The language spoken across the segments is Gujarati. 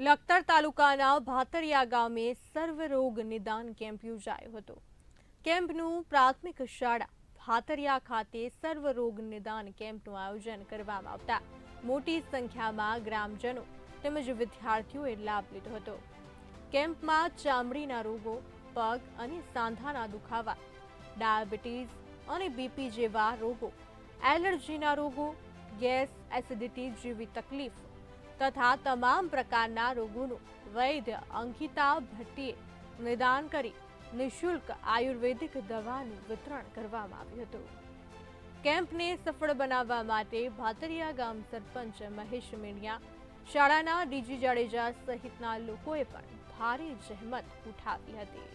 લખતર તાલુકાના ભાતરિયા ગામે સર્વરોગ નિદાન કેમ્પ યોજાયો હતો. કેમ્પનું પ્રાથમિક શાળા ભાતરિયા ખાતે સર્વરોગ નિદાન કેમ્પનું આયોજન કરવામાં આવતા મોટી સંખ્યામાં ગ્રામજનો તેમજ વિદ્યાર્થીઓએ લાભ લીધો હતો. કેમ્પમાં ચામડીના રોગો, પગ અને સાંધાના દુખાવા, ડાયાબિટીસ અને બીપી જેવા રોગો, એલર્જીના રોગો, ગેસ એસિડિટી જેવી તકલીફ તથા તમામ પ્રકારના રોગોનું વૈદ્ય અંકિતા ભટ્ટીએ નિદાન કરી નિઃશુલ્ક આયુર્વેદિક દવાનું વિતરણ કરવામાં આવ્યું હતું. કેમ્પને સફળ બનાવવા માટે ભાતરિયા ગામ સરપંચ મહેશ મીણિયા શાળાના ડીજી જાડેજા સહિતના લોકોએ પણ ભારે જહેમત ઉઠાવી હતી.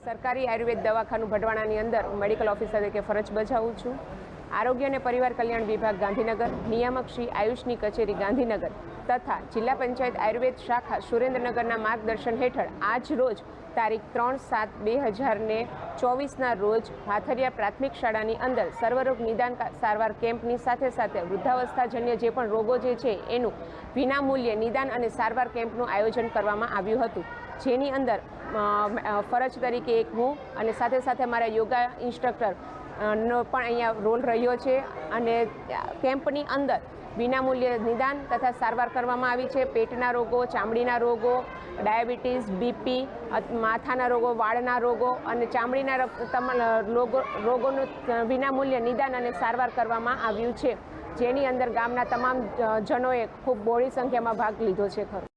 સરકારી આયુર્વેદ દવાખાનું ભટવાણાની અંદર મેડિકલ ઓફિસર તરીકે ફરજ બજાવું છું. આરોગ્ય અને પરિવાર કલ્યાણ વિભાગ ગાંધીનગર, નિયામક શ્રી આયુષની કચેરી ગાંધીનગર તથા જિલ્લા પંચાયત આયુર્વેદ શાખા સુરેન્દ્રનગરના માર્ગદર્શન હેઠળ આજ રોજ તારીખ ત્રણ સાત બે હજારને ચોવીસના રોજ હાથરિયા પ્રાથમિક શાળાની અંદર સર્વરોગ નિદાન સારવાર કેમ્પની સાથે સાથે વૃદ્ધાવસ્થાજન્ય જે પણ રોગો જે છે એનું વિનામૂલ્યે નિદાન અને સારવાર કેમ્પનું આયોજન કરવામાં આવ્યું હતું. જેની અંદર ફરજ તરીકે એક હું અને સાથે સાથે મારા યોગા ઇન્સ્ટ્રક્ટર નો પણ અહીંયા રોલ રહ્યો છે અને કેમ્પની અંદર વિનામૂલ્યે નિદાન તથા સારવાર કરવામાં આવી છે. પેટના રોગો, ચામડીના રોગો, ડાયાબિટીસ, બીપી માથાના રોગો, વાળના રોગો અને ચામડીના રોગોનું વિનામૂલ્યે નિદાન અને સારવાર કરવામાં આવ્યું છે. જેની અંદર ગામના તમામ જનોએ ખૂબ બહોળી સંખ્યામાં ભાગ લીધો છે ખરો.